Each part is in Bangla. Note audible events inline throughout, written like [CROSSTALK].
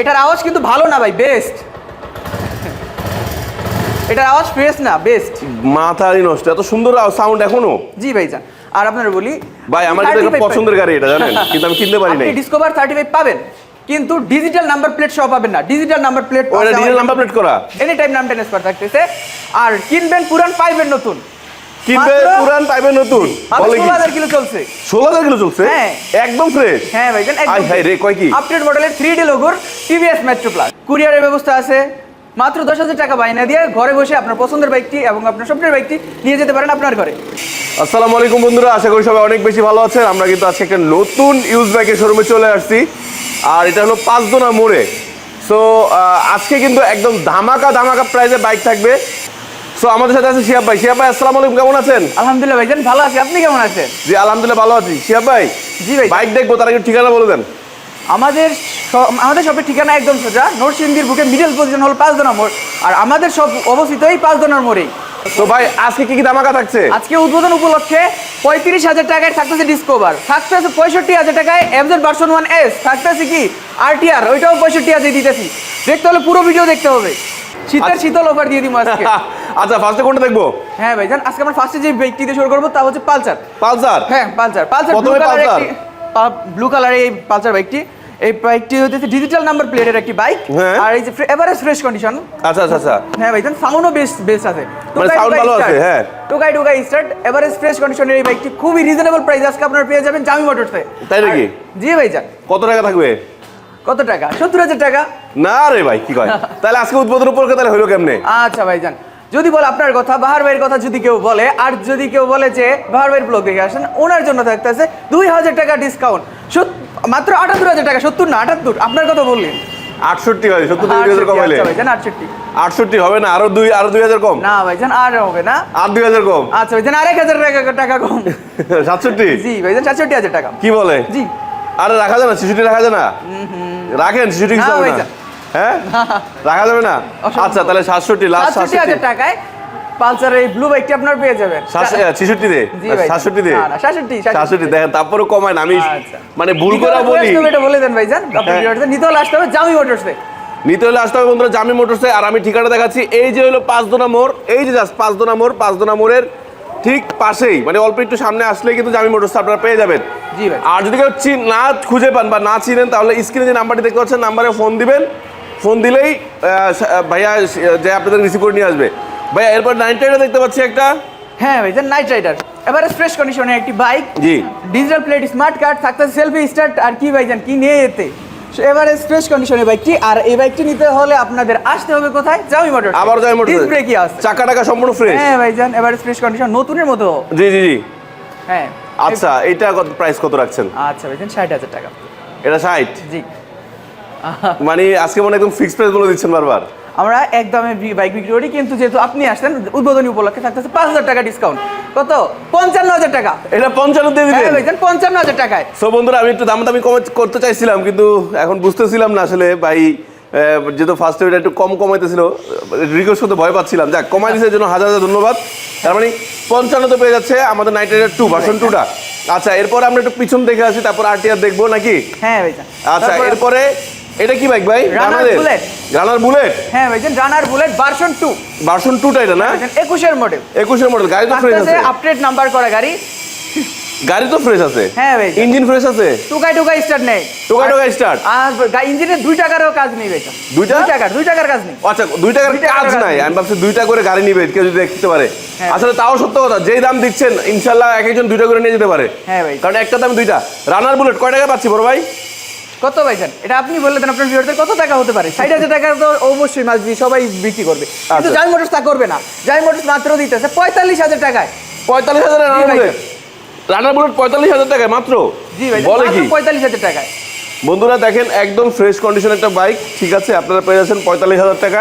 এটার আওয়াজ কিন্তু ভালো না ভাই বেস্ট এটার আওয়াজ ফ্রেশ না বেস্ট মাথারই নষ্ট এত সুন্দর সাউন্ড এখনও। জি ভাই ভাইজান আর আপনার বলি ভাই আমার একটা পছন্দের গাড়ি এটা জানেন? [LAUGHS] কিন্তু আমি কিনতে পারি আপনি ডিসকভার থার্টি ফাইভ পাবেন কিন্তু ডিজিটাল নাম্বার প্লেট সহ পাবেন না digital number plate digital number plate করা? এনি টাইম নাম ট্রান্সফার থাকতেছে আর কিনবেন পুরান পাইবেন নতুন। কিনবে মাত্র- পুরান পাইবে নতুন। বলে কি? ষোলো হাজার কিলো চলছে। ষোলো হাজার কিলো চলছে? হ্যাঁ। একদম ফ্রেশ হ্যাঁ ভাইজান আই হাই রে কয় কি? আপডেট মডেলের থ্রি ডি লোগোর টিভিএস মেট্রো প্লাস কুরিয়ারের ব্যবস্থা আছে। মাত্র দশ হাজার টাকা বাইনা দিয়ে ঘরে বসে আপনার পছন্দের বাইকটি এবং আপনার স্বপ্নের বাইকটি নিয়ে যেতে পারেন আপনার ঘরে। আসসালামু আলাইকুম বন্ধুরা আশা করি সবাই অনেক বেশি ভালো আছেন। আমরা কিন্তু আজকে একটা নতুন ইউজ বাইকের শোরুমে চলে আসছি। আর এটা হলো পাঁচদোনা মোড়ে। সো আজকে কিন্তু একদম ধামাকা ধামাকা প্রাইসে বাইক থাকবে। সো আমাদের সাথে আছে শিয়াব ভাই। শিয়াব ভাই আসসালামু আলাইকুম কেমন আছেন? আলহামদুলিল্লাহ ভাইজান ভালো আছি। আপনি কেমন আছেন? জি আলহামদুলিল্লাহ ভালো আছি। শিয়াব ভাই জি ভাই। বাইক দেখব তার আগে ঠিকানা বলে দেন। আমাদের আমাদের শপের ঠিকানা একদম সোজা নরসিংদীর বুকে মিডল পজিশন হল পাঁচদোনা মোড়। আর আমাদের সব অবস্থিত এই পাঁচদোনার মোড়েই। তো ভাই আজকে কি কি ধামাকা থাকছে? আজকে উদ্বোধন উপলক্ষে পঁয়ত্রিশ হাজার টাকায় থাকতেছে ডিসকভার থাকতেছে পঁয়ষট্টি হাজার টাকায় এমজেড ভার্সন ওয়ান এস থাকতেছে কি? আরটিআর ওইটাও পঁয়ষট্টি হাজার দিতেছি। দেখতে হলে পুরো ভিডিও দেখতে হবে। শীতের আচ্ছা। শীতল অফার দিয়ে দিব আজকে। [LAUGHS] আচ্ছা ফার্স্টে কোনটা দেখব? হ্যাঁ ভাইজান আজকে আমরা ফার্স্টে যে বাইকটি দিয়ে শুরু করব তা হচ্ছে পালসার। পালসার? হ্যাঁ পালসার। পালসার প্রথমে? একটি ব্লু কালারের এই পালসার বাইকটি এই বাইকটি হচ্ছে ডিজিটাল নাম্বার প্লেটের একটি বাইক হ্যাঁ। আর এই যে এভারেজ ফ্রেশ কন্ডিশন আচ্ছা আচ্ছা আচ্ছা। হ্যাঁ ভাইজান সাউন্ডও বেশ বেশ আছে। মানে টোকাই ভালো আছে। হ্যাঁ। টোকাই টোকাই স্টার্ট এভারেজ ফ্রেশ কন্ডিশনের এই বাইকটি খুবই রিজনেবল প্রাইস আজকে আপনারা পেয়ে যাবেন জামি মোটরসে তাই নাকি? জি ভাই ভাইজান। কত টাকা থাকবে? কত টাকা? সত্তর হাজার টাকা। না রে ভাই কি কয়? [LAUGHS] তাহলে আজকে উদ্বোধন উপলক্ষে তাহলে হইল কেমনে? আচ্ছা ভাইজান। যদি বলে আপনার কথা বাহার ভাইয়ের কথা যদি কেউ বলে আর যদি কেউ বলে যে বাহার ভাইয়ের ব্লগ দেখে আসেন ওনার জন্য থাকতেছে দুই হাজার টাকা ডিসকাউন্ট মাত্র আটাত্তর হাজার টাকা সত্তর না আটাত্তর। আপনার কথা বললেন। আটষট্টি হয় সত্তর দুই হাজার 68 কমাইলে আচ্ছা ভাইজান আটষট্টি। আটষট্টি হবে না আরও দুই আরও দুই হাজার কম। না ভাইজান আর হবে না। আর দুই হাজার কম। আচ্ছা ভাইজান আর এক হাজার টাকা কম। [LAUGHS] সাতষট্টি? জি ভাইজান সাতষট্টি হাজার টাকা। কি বলে? জি। আরে রাখা যায় না শিশুটি রাখা যায় না? রাখেন শিশুটি কিছু না, হবে না। হ্যাঁ? রাখা যাবে না? আচ্ছা তাহলে সাতষট্টি লাস্ট সাতষট্টি হাজার টাকায় পালসার এই ব্লু বাইকটি আপনার পেয়ে যাবেন। ছিষট্টি দে। সাতষট্টি দে। না, না, সাতষট্টি সাতষট্টি। দেখেন তারপরে কমায় না। আমি আচ্ছা। মানে ভুল করে বলি। এটা বলে দেন ভাইজান। আপনি হ্যাঁ। নিতে হলে আসতে হবে জামি মোটরসে নিতে হলে আসতে হবে বন্ধুরা জামি মোটরসে আর আমি ঠিকানা দেখাচ্ছি এই যে হলো পাঁচদোনা মোড়। এই যে জাস্ট পাঁচদোনা মোড় পাঁচদোনা মোড়ের ঠিক পাশেই। মানে অল্প একটু সামনে আসলে কিন্তু জামি মোটরস আপনারা পেয়ে যাবেন। আর যদি কেউ না খুঁজে পান বা না চিনেন তাহলে স্ক্রিনে যে নাম্বারটি দেখতে পাচ্ছেন নাম্বারে ফোন দিবেন। ফোন দিলেই ভাইয়া যে আপনাদের রিসিভ করে নিয়ে আসবে। ভাইয়া এরপর নাইন রাইডার দেখতে পাচ্ছি একটা। হ্যাঁ ভাইজান নাইট রাইডার। এবারে ফ্রেশ কন্ডিশনে একটি বাইক। জি। ডিজিটাল প্লেট স্মার্ট কার্ড থাকতে সেলফি স্টার্ট। আর কি ভাইজান কি নিয়ে যেতে এবারে ফ্রেশ কন্ডিশনের বাইকটি। আর এই বাইকটি নিতে হলে আপনাদের আসতে হবে কোথায়? জামি মোটর আবার জামি মোটরস ডিস ব্রেকই আছে চাকা টাকা সম্পূর্ণ ফ্রেশ হ্যাঁ ভাইজান এবারে ফ্রেশ কন্ডিশন নতুনের মতো। জি জি জি। হ্যাঁ। আচ্ছা এটা কত প্রাইস কত রাখছেন? আচ্ছা ভাইজান ষাট হাজার টাকা। এটা ষাট? জি। মানে আজকে মনে একদম ফিক্সড প্রাইস বলে দিচ্ছেন বারবার। আমরা একদমে বাইক বিক্রি করি কিন্তু যেহেতু আপনি আসছেন উদ্বোধনী উপলক্ষে থাকতেছে পাঁচ হাজার টাকা ডিসকাউন্ট কত? পঞ্চান্ন হাজার টাকা। এটা পঞ্চান্ন দিয়ে হ্যাঁ দিবেন পঞ্চান্ন হাজার টাকায়। সো বন্ধুরা আমি একটু দাম দামি কমে করতে চাইছিলাম কিন্তু এখন বুঝতেছিলাম না আসলে ভাই যেহেতু ফার্স্ট এটা একটু কম কমাইতেছিল রিকোয়েস্ট করতে ভয় পাচ্ছিলাম। যাক কমাই দিছে জন্য হাজার হাজার ধন্যবাদ। তার মানে পঞ্চান্ন তো পেয়ে যাচ্ছে আমাদের নাইট রাইডার টু ভার্সন টুটা আচ্ছা এরপর আমরা একটু পিছন দেখে আসি তারপর আরটিআর দেখব নাকি? হ্যাঁ আচ্ছা এরপরে এটা কি বাইক ভাই? রানারের Bullet। রানার বুলেট হ্যাঁ ভাইজান Runner bullet version two version টুটা এটা না? একুশের মডেল একুশের মডেল গাড়ি তো ফ্রেশ আছে। আপডেট নাম্বার করা গাড়ি। গাড়ি তো ফ্রেশ আছে। হ্যাঁ ভাই। ইঞ্জিন ফ্রেশ আছে। টুকাই টুকাই স্টার্ট নেই টোকা টোকা স্টার্ট আর ইঞ্জিনের দুই টাকারও কাজ নেই ভাই দুইটা? দুই টাকার দুই টাকার কাজ নেই। আচ্ছা দুই টাকার কাজ নাই। আমি ভাবছি দুইটা করে গাড়ি নিবে কেউ যদি দেখতে পারে। হ্যাঁ। আসলে তাও সত্য কথা যেই দাম দিচ্ছেন ইনশাল্লাহ এক একজন দুইটা করে নিয়ে যেতে পারে। হ্যাঁ ভাই। কারণ একটা দাম দুইটা। রানার বুলেট কয় টাকা পাচ্ছি বড় ভাই? কত ভাইজান এটা আপনি বলে দেন আপনার ভিউয়ারদের কত টাকা হতে পারে? ষাট হাজার টাকা তো অবশ্যই মাছ সবাই বিক্রি করবে। কিন্তু আচ্ছা। জাই মোটরস তা করবে না। জাই মোটরস মাত্র দিতেছে পঁয়তাল্লিশ হাজার টাকায়। পঁয়তাল্লিশ হাজার রানার বুলেট পঁয়তাল্লিশ হাজার টাকায় মাত্র? জি ভাই বলে কি? পঁয়তাল্লিশ হাজার টাকায়। বন্ধুরা দেখেন একদম ফ্রেশ কন্ডিশন একটা বাইক ঠিক আছে? আপনারা পেয়ে যাচ্ছেন পঁয়তাল্লিশ হাজার টাকা।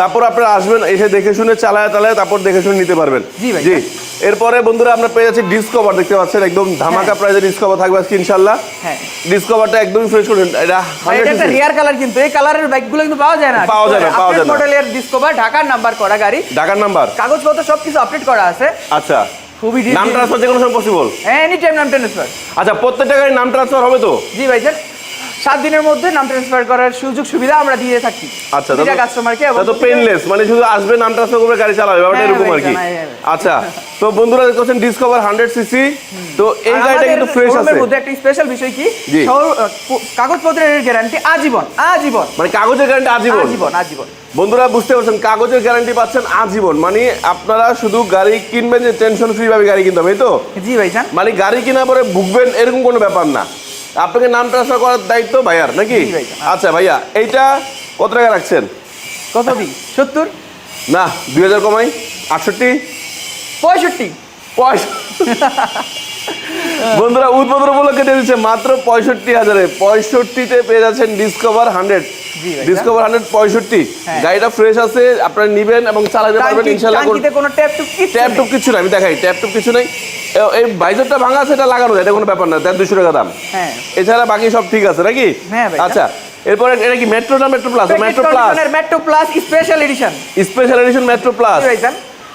তারপর আপনারা আসবেন এসে দেখে শুনে চালায় চালায় তারপর দেখে শুনে নিতে পারবেন। জি ভাই। জি। এরপরে বন্ধুরা আপনারা পেয়ে যাচ্ছেন ডিসকভার দেখতে পাচ্ছেন একদম ধামাকা হ্যাঁ। প্রাইজে ডিসকভার থাকবে আজকে ইনশাল্লাহ হ্যাঁ। ডিসকভারটা একদমই ফ্রেশ কন্ডিশন এটা এটা একটা 100 রেয়ার কালার কিন্তু এই কালারের বাইকগুলো কিন্তু পাওয়া যায় না। পাওয়া যায় না, পাওয়া যায় না। মডেলের ডিসকভার ঢাকার নাম্বার করা গাড়ি। ঢাকার নাম্বার কাগজপত্র সবকিছু আপডেট করা আছে। আচ্ছা। খুবই নাম ট্রান্সফার যে কোনো সময় পসিবল এনি টাইম নাম ট্রান্সফার আচ্ছা প্রত্যেকটা গাড়ির নাম ট্রান্সফার হবে তো? জি ভাই স্যার সাত দিনের মধ্যে নাম ট্রান্সফার করার সুযোগ সুবিধা আমরা দিয়ে থাকি। আচ্ছা দুইটা কাস্টমারকে তা তো পেনলেস মানে শুধু আসবে নাম ট্রান্সফার করবে গাড়ি চালাবে ব্যাপারটা হ্যাঁ, এরকম আর কি। হ্যাঁ, আচ্ছা তো বন্ধুরা দেখছেন ডিসকভার হান্ড্রেড সিসি তো এই গাড়িটা কিন্তু ফ্রেশ আছে। মধ্যে একটা স্পেশাল বিষয় কি? কাগজপত্রের গ্যারান্টি আজীবন আজীবন। মানে কাগজের গ্যারান্টি আজীবন? আজীবন আজীবন। বন্ধুরা বুঝতে পারছেন কাগজের গ্যারান্টি পাচ্ছেন আজীবন মানে আপনারা শুধু গাড়ি কিনবেন যে টেনশন ফ্রি ভাবে গাড়ি কিনতে হবে তো? জি ভাইজান। মানে গাড়ি কেনার পরে ভুগবেন এরকম কোনো ব্যাপার না। আপনাকে নাম ট্রান্সফার করার দায়িত্ব ভাইয়ার নাকি। আচ্ছা ভাইয়া এইটা কত টাকা রাখছেন? কত দিই? সত্তর? না দুই হাজার কমাই আটষট্টি? পঁয়ষট্টি। পঁয়ষট্টি। [LAUGHS] বন্ধুরা উদ্বোধন উপলক্ষে দিয়ে দিচ্ছে মাত্র পঁয়ষট্টি হাজারে। পঁয়ষট্টিতে পেয়ে যাচ্ছেন ডিসকভার হান্ড্রেড ডিসকভার হান্ড্রেড পঁয়ষট্টি। হ্যাঁ। গাড়িটা ফ্রেশ আছে আপনারা নিবেন এবং চালাতে পারবেন ইনশাল্লাহ কোনো ট্যাপ টুপ কিচ্ছু ট্যাপ নেই। টুপ কিছু না আমি দেখাই ট্যাপ টুপ কিছু নেই। এই ভাঙা আছে এটা লাগানো যায় এটা কোনো ব্যাপার না তার দুশো টাকা দাম। হ্যাঁ। এছাড়া বাকি সব ঠিক আছে নাকি? হ্যাঁ আচ্ছা এরপরে এটা কি মেট্রো না Metro Plus Metro Plus Metro Plus special edition special edition Metro Plus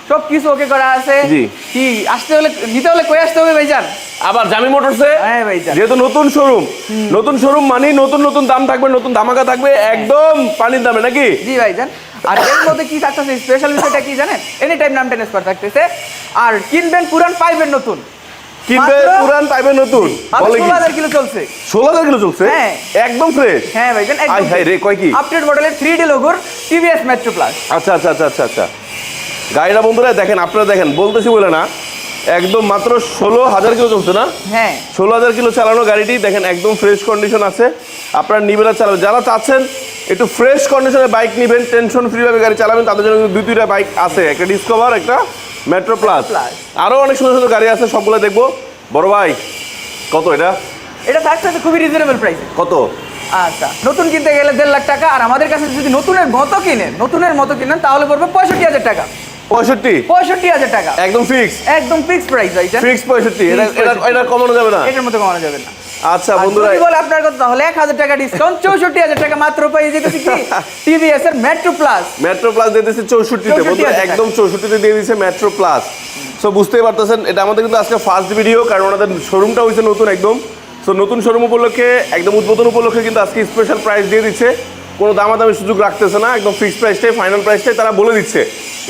সব কিছু ওকে করা আছে। জি। কি আসতে হলে নিতে হলে কই আসতে হবে ভাইজান? আবার জামি মোটরসে হ্যাঁ ভাইজান। যেহেতু নতুন শোরুম নতুন শোরুম মানে নতুন নতুন দাম থাকবে নতুন ধামাকা থাকবে একদম পানির দামে নাকি? জি ভাইজান। আর এর মধ্যে কি থাকতেছে স্পেশাল বিষয়টা কি জানেন? এনি টাইম নাম ট্রান্সফার থাকতেছে। আর কিনবেন পুরান পাইবেন নতুন। কিনবে পুরান পাইবে নতুন বলে কি? ষোলো হাজার কিলো চলছে। কিলো চলছে? হ্যাঁ। একদম ফ্রেশ হ্যাঁ ভাইজান আই হাই রে, কয় কি? আপডেট মডেলের থ্রি ডি লোগোর টিভিএস মেট্রো প্লাস আচ্ছা আচ্ছা আচ্ছা আচ্ছা আচ্ছা। গাড়িটা বন্ধুরা দেখেন আপনারা দেখেন বলতেছি বলে না একদম মাত্র ষোলো হাজার কিলো চলছে না? হ্যাঁ। ষোলো হাজার কিলো চালানো গাড়িটি দেখেন একদম ফ্রেশ কন্ডিশন আছে। আপনারা আর চালাবেন। যারা চাচ্ছেন একটু ফ্রেশ কন্ডিশনে বাইক নেবেন টেনশন ফ্রিভাবে গাড়ি চালাবেন তাদের জন্য দুই দুইটা বাইক আছে একটা ডিসকভার একটা মেট্রো প্লাস আরও অনেক সুন্দর সুন্দর গাড়ি আছে সবগুলো দেখব। বড় ভাই কত এটা? এটা থাকতেছে খুবই রিজনেবল প্রাইস কত? আচ্ছা নতুন কিনতে গেলে দেড় লাখ টাকা আর আমাদের কাছে যদি নতুনের মতো কিনেন নতুনের মতো কিনেন তাহলে পড়বে পঁয়ষট্টি হাজার টাকা। পঁয়ষট্টি। পঁয়ষট্টি হাজার টাকা। একদম ফিক্স একদম ফিক্সড প্রাইস ভাইজান ফিক্স পঁয়ষট্টি। এটা এটা কমানো যাবে না? এটার মতো কমানো যাবে না। আচ্ছা বন্ধুরা যদি বলে আপনার কথা তাহলে এক হাজার টাকা ডিসকাউন্ট চৌষট্টি হাজার টাকা মাত্র পেয়ে যেতেছি কি? টিভিএস এর মেট্রো প্লাস মেট্রো প্লাস দিয়ে দিচ্ছে চৌষট্টিতে। 64 বন্ধুরা আছে। একদম চৌষট্টিতে দিয়ে দিচ্ছে মেট্রো প্লাস সো বুঝতেই পারতেছেন এটা আমাদের কিন্তু আজকে ফার্স্ট ভিডিও কারণ ওনাদের শোরুমটা হয়েছে নতুন একদম। সো নতুন শোরুম উপলক্ষে একদম উদ্বোধন উপলক্ষে কিন্তু আজকে স্পেশাল প্রাইস দিয়ে দিচ্ছে। কোনো দামাদামি সুযোগ রাখতেছে না একদম ফিক্সড প্রাইসটাই ফাইনাল প্রাইসটাই তারা বলে দিচ্ছে।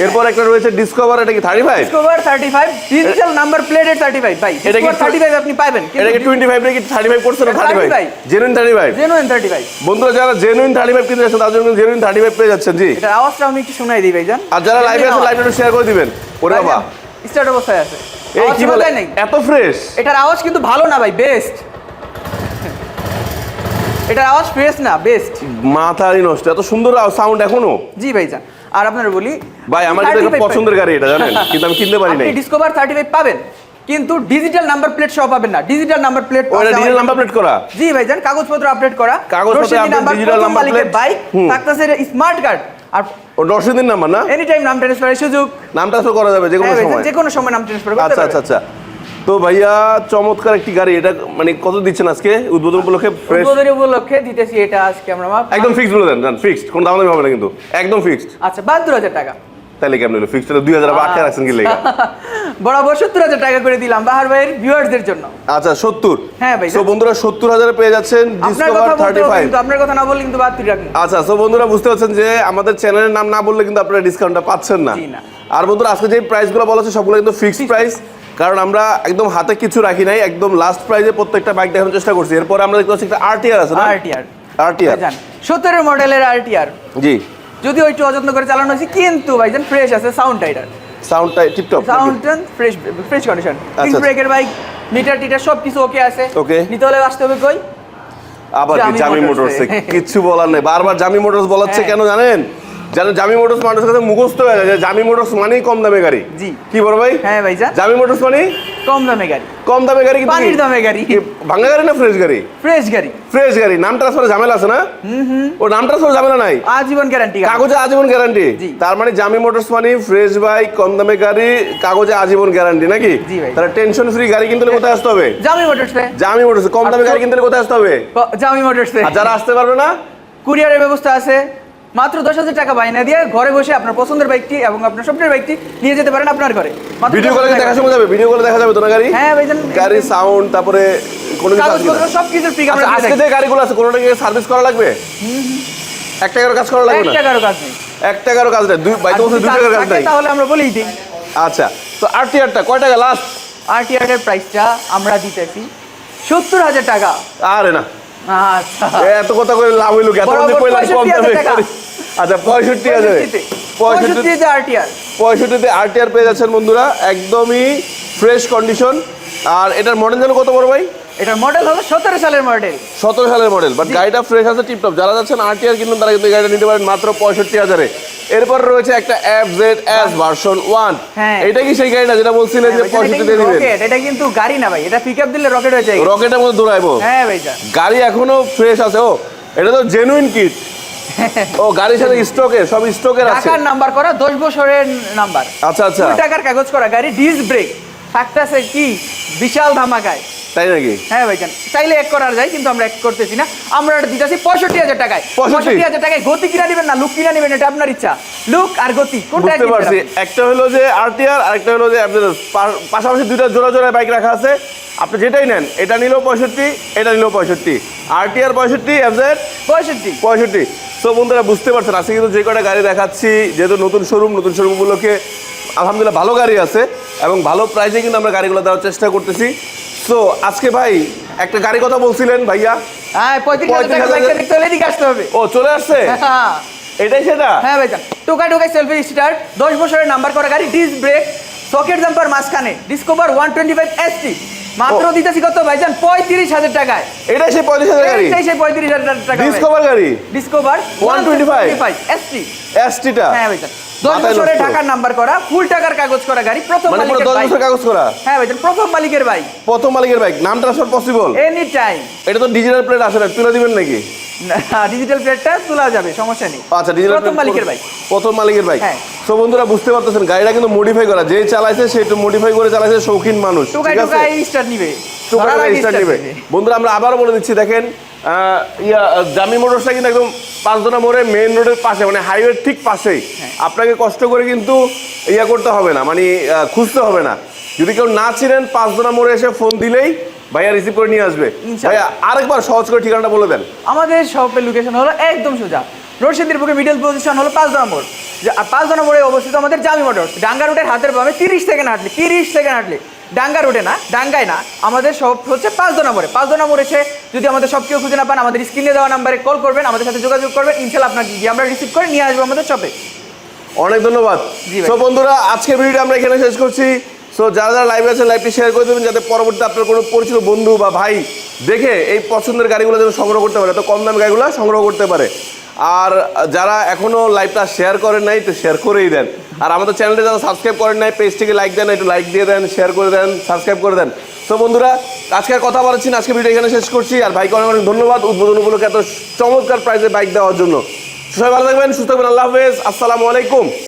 এরপর একটা রয়েছে ডিসকভার এটা কি thirty five Discover thirty five digital number প্লেটের থার্টি ফাইভ ভাই। এটা কি থার্টি ফাইভ আপনি পাবেন এটা কি টোয়েন্টি ফাইভ কি থার্টি ফাইভ করছে না thirty five 35 genuine thirty five genuine thirty five বন্ধুরা যারা জেনুইন থার্টি ফাইভ কিনতে যাচ্ছেন তাদের জন্য জেনুইন থার্টি ফাইভ পেয়ে যাচ্ছেন জি। এটার আওয়াজটা আমি একটু শোনাই দিই ভাইজান। আর যারা লাইভে আছে লাইভে একটু শেয়ার করে দিবেন। ওরে বাবা। স্টার্ট অবস্থায় আছে। এই কি বলে? এত ফ্রেশ এটার আওয়াজ কিন্তু ভালো না ভাই বেস্ট এটার আওয়াজ ফ্রেশ না বেস্ট মাথারই নষ্ট এত সুন্দর সাউন্ড এখনও। জি ভাইজান আর আপনারা বলি ভাই আমার একটা পছন্দের গাড়ি এটা জানেন? [LAUGHS] কিন্তু আমি কিনতে পারি নাই। ডিসকভার থার্টি ফাইভ পাবেন কিন্তু ডিজিটাল নাম্বার প্লেট সহ পাবেন না। ডিজিটাল নাম্বার প্লেট ওটা ডিজিটাল নাম্বার প্লেট করা? জি ভাইজান কাগজপত্র আপডেট করা। কাগজপত্র রসিদি update, নাম্বার plate। বাইক। থাকতেছে স্মার্ট কার্ড আর ও রশিদিন নাম্বার না? এনি টাইম নাম ট্রান্সফারের সুযোগ। নামটা তো করা যাবে যে কোনো হ্যাঁ সময়। যে কোনো সময় নাম ট্রান্সফার করতে আচ্ছা আচ্ছা আচ্ছা। তো ভাইয়া চমৎকার একটি গাড়ি। এটা মানে কত দিচ্ছেন আজকে? উদ্বোধন উপলক্ষে উদ্বোধনী উপলক্ষে দিতেছি এটা আজকে আমরা মাপ- একদম ফিক্সড বলে দেন ফিক্সড কোনো দাম হবে না কিন্তু। একদম ফিক্সড আচ্ছা বাহাত্তর হাজার টাকা। তাহলে কেমন হলো? ফিক্সড দুই হাজার আটকে রাখছেন কি লেগে? [LAUGHS] বরাবর সত্তর হাজার টাকা করে দিলাম বাহার ভাইয়ের ভিউয়ার্সদের জন্য। আচ্ছা সত্তর। হ্যাঁ ভাই তো বন্ধুরা সত্তর হাজারে পেয়ে যাচ্ছেন ডিসকভার কথা বলতে থার্টি হবে ফাইভ কিন্তু আপনার কথা না বললে কিন্তু বাহাত্তর রাখুন আচ্ছা সো বন্ধুরা বুঝতে পারছেন যে আমাদের চ্যানেলের নাম না বললে কিন্তু আপনারা ডিসকাউন্টটা পাচ্ছেন না। আর বন্ধুরা আজকে যে প্রাইসগুলো বলা হচ্ছে সবগুলো কিন্তু ফিক্সড প্রাইস কারণ আমরা একদম হাতে কিছু রাখি নাই একদম লাস্ট প্রাইজে প্রত্যেকটা বাইক দেখানোর চেষ্টা করছি। এরপরে আমরা দেখতে পাচ্ছি একটা আরটিআর আছে না? আরটিআর আরটিআর সতেরো মডেলের আরটিআর জি। যদিও একটু অযত্ন করে চালানো হয়েছে কিন্তু ভাইজান ফ্রেশ আছে সাউন্ড টাইটার সাউন্ডটা tiptop sound fresh fresh condition আচ্ছা। ব্রেকের বাইক মিটার টিটার সব কিছু ওকে আছে। ওকে নিতে হলে আসতে হবে কই? আবার জামি মোটরসে। মোটরসে বলার নেই। বারবার জামি মোটরস বলাচ্ছে হ্যাঁ। কেন জানেন? জানেন জামি মোটরস মানুষের কাছে মুখস্থ হয়ে যায় জামি মোটরস মানেই কম দামে গাড়ি। জি। কি বড় ভাই? হ্যাঁ ভাইজান জামি মোটরস মানে কম দামে গাড়ি। কম দামে গাড়ি কিন্তু পানির দামে গাড়ি। ভাঙা গাড়ি না ফ্রেশ গাড়ি? ফ্রেশ গাড়ি। ফ্রেশ গাড়ি। নাম ট্রান্সফারে ঝামেলা আছে না? ও নাম ট্রান্সফারে ঝামেলা নাই? আজীবন গ্যারান্টি কাগজে আজীবন গ্যারান্টি তার মানে জামি মোটরস মানে ফ্রেশ বাইক কম দামে গাড়ি কাগজে আজীবন গ্যারান্টি নাকি? জি ভাই। তাহলে টেনশন ফ্রি গাড়ি কিনতে কোথায় আসতে হবে? জামি মোটরসে জামি মোটরস কম দামে গাড়ি তো- কিনতে কোথায় আসতে হবে? জামি মোটরসে যারা আসতে পারবে না? কুরিয়ারের ব্যবস্থা আছে। মাত্র দশ হাজার টাকা বাইনা দিয়ে ঘরে বসে আপনার পছন্দের বাইকটি এবং আপনার স্বপ্নের বাইকটি নিয়ে যেতে পারেন আপনার ঘরে। ভিডিও কলে দেখা শোনা যাবে ভিডিও কলে দেখা যাবে তো গাড়ি? হ্যাঁ ভাইজান। গাড়ি সাউন্ড তারপরে কোনো কিছু? সব পিক আমরা আচ্ছা, আজকে যে গাড়িগুলো আছে কোনোটা কি সার্ভিস করা লাগবে? এক কাজ করা লাগবে এক না টাকারও কাজ নেই। এক টাকারও কাজ নেই। দুই যদি দুই টাকার কাজ নাই। তাহলে আমরা বলেই দিই। আচ্ছা তো আরটিআরটা কয় টাকা লাস্ট আরটিআর এর প্রাইসটা আমরা দিতেছি সত্তর হাজার টাকা। আরে না। আচ্ছা। এত কথা করে লাভ হইল কি? এত কইলাম কম দামে আচ্ছা পঁয়ষট্টি হাজার। পঁয়ষট্টি পঁয়ষট্টিতে আরটিআর পঁয়ষট্টিতে আরটিআর পেয়ে যাচ্ছেন বন্ধুরা একদমই ফ্রেশ কন্ডিশন আর এটার মডেল যেন কত বড় ভাই? এটার মডেল হলো সতেরো সালের মডেল সতেরো সালের মডেল বাট গাড়িটা ফ্রেশ আছে টিপটপ যারা যাচ্ছেন আরটিআর কিনুন তারা কিন্তু গাড়িটা নিতে পারেন মাত্র পঁয়ষট্টি হাজারে। এরপর রয়েছে একটা F Z S version one হ্যাঁ। এটা কি সেই গাড়িটা যেটা বলছিলেন যে পঁয়ষট্টিতে দিবেন এটা কিন্তু গাড়ি না ভাই এটা পিক আপ দিলে রকেট হয়ে যায়। রকেটের মধ্যে দৌড়াইবো হ্যাঁ ভাইটা গাড়ি এখনও ফ্রেশ আছে ও এটা তো জেনুইন কিট [LAUGHS] ও গাড়ির সাথে স্টকে সব স্টকের আছে। টাকার নাম্বার করা দশ বছরের নাম্বার আচ্ছা আচ্ছা। টাকার কাগজ করা গাড়ি ডিস ব্রেক থাকতেছে কি? বিশাল ধামাকায়। তাই নাকি? হ্যাঁ ভাইজান চাইলে এক করার যায় কিন্তু আমরা এক করতেছি না। আমরা এটা দিতেছি পঁয়ষট্টি হাজার টাকায়। 65 পঁয়ষট্টি হাজার টাকায় গতি কিনা নেবেন না লুক কিনা নেবেন এটা আপনার ইচ্ছা। লুক আর গতি কোনটা বুঝতে পারছি। একটা হলো যে আরটিআর আরেকটা হলো যে আপনাদের পাশাপাশি দুইটা জোড়া জোড়া বাইক রাখা আছে। আপনি যেটাই নেন এটা নিলেও পঁয়ষট্টি এটা নিলেও পঁয়ষট্টি। আরটিআর পঁয়ষট্টি এফজেড পঁয়ষট্টি। পঁয়ষট্টি। তো বন্ধুরা বুঝতে পারছেন আজকে কিন্তু যে কটা গাড়ি দেখাচ্ছি যেহেতু নতুন শোরুম নতুন শোরুম উপলক্ষে আলহামদুলিল্লাহ ভালো গাড়ি আছে এবং ভালো প্রাইসে কিন্তু আমরা গাড়িগুলো দেওয়ার চেষ্টা করতেছি। তো আজকে ভাই একটা গাড়ি কথা বলছিলেন ভাইয়া। হ্যাঁ পঁয়ত্রিশ হাজার টাকা 35,000 বাইকটা দেখতে হলে এদিকে আসতে হবে। ও চলে আসছে? হ্যাঁ এটাই সেটা? হ্যাঁ ভাইজান টোকাই টোকাই সেলফি স্টার্ট দশ বছরের নাম্বার করা গাড়ি ডিস ব্রেক সকেট জাম্পার মাঝখানে Discover one twenty five ST মাত্র। দিতেছি কত ভাইজান পঁয়ত্রিশ হাজার টাকায়। এটাই সেই পঁয়ত্রিশ হাজার গাড়ি? এইটাই সেই পঁয়ত্রিশ হাজার টাকা ডিসকভার গাড়ি? ডিসকভার 125 এসটি এসটিটা হ্যাঁ ভাইজান দশ মাথায় ঢাকার নাম্বার করা ফুল টাকার কাগজ করা গাড়ি প্রথম মানে মালিকের দশ বছর কাগজ করা? হ্যাঁ ভাই প্রথম মালিকের বাইক প্রথম মালিকের বাইক নাম ট্রান্সফার পসিবল এনি টাইম এটা তো ডিজিটাল প্লেট আসে না তুলে দিবেন নাকি? ডিজিটাল প্লেটটা তোলা যাবে সমস্যা নেই আচ্ছা ডিজিটাল প্রথম মালিকের বাইক প্রথম মালিকের বাইক হ্যাঁ। তো বন্ধুরা বুঝতে পারতেছেন গাড়িটা কিন্তু মডিফাই করা যে চালাইছে সে একটু মডিফাই করে চালাইছে শৌখিন মানুষ ঠিক আছে স্টার্ট নিবে টোকাই ধরার টোকাই আগে start start নেবে। নেবে। বন্ধুরা আমরা আবারও বলে দিচ্ছি দেখেন আহ, ইয়া জামি মোটরসটা কিন্তু একদম পাঁচদোনা মোড়ে মেইন রোডের পাশে মানে হাইওয়ের ঠিক পাশেই হ্যাঁ। আপনাকে কষ্ট করে কিন্তু ইয়া করতে হবে না মানে খুঁজতে হবে না যদি কেউ না ছিলেন পাঁচদোনা মোড়ে এসে ফোন দিলেই ভাইয়া রিসিভ করে নিয়ে আসবে। ভাইয়া আরেকবার সহজ করে ঠিকানাটা বলে দেন। আমাদের শপের লোকেশন হলো একদম সোজা। রশিদির বুকে মিডল পজিশন হলো পাঁচ নম্বর যে- আর পাঁচ নম্বরে অবস্থিত আমাদের জামি মোটরস। ডাঙ্গা রোডের হাতের বামে তিরিশ সেকেন্ড হাঁটলে তিরিশ সেকেন্ড হাঁটলে। ডাঙ্গা রোডে না ডাঙ্গায় না। আমাদের শপ হচ্ছে পাঁচ নম্বরে পাঁচ নম্বর এসে যদি আমাদের সব কেউ খুঁজে না পান আমাদের স্ক্রিনে দেওয়া নাম্বারে কল করবেন আমাদের সাথে যোগাযোগ করবেন। ইনশাল্লাহ আপনাকে গিয়ে আমরা রিসিভ করে নিয়ে আসব আমাদের শপে অনেক ধন্যবাদ। জি ভাই। বন্ধুরা আজকের ভিডিওটা আমরা এখানে শেষ করছি। সো যারা যারা লাইভে আছেন লাইভটি শেয়ার করে দেবেন যাতে পরবর্তীতে আপনার কোনো পরিচিত বন্ধু বা ভাই দেখে এই পছন্দের গাড়িগুলো যেন সংগ্রহ করতে পারে তো কম দামি গাড়িগুলো সংগ্রহ করতে পারে। আর যারা এখনও লাইভটা শেয়ার করেন নাই, তো শেয়ার করেই দেন। আর আমাদের চ্যানেলটা যারা সাবস্ক্রাইব করেন নাই পেজটিকে লাইক দেন, একটু লাইক দিয়ে দেন শেয়ার করে দেন সাবস্ক্রাইব করে দেন। তো বন্ধুরা, আজকে কথা বলেছি আজকে ভিডিও এখানে শেষ করছি। আর ভাইকে অনেক অনেক ধন্যবাদ উদ্বোধন উপলক্ষে এত চমৎকার প্রাইজে বাইক দেওয়ার জন্য। সবাই ভালো থাকবেন, সুস্থ থাকবেন, আল্লাহ হাফেজ, আসসালামু আলাইকুম।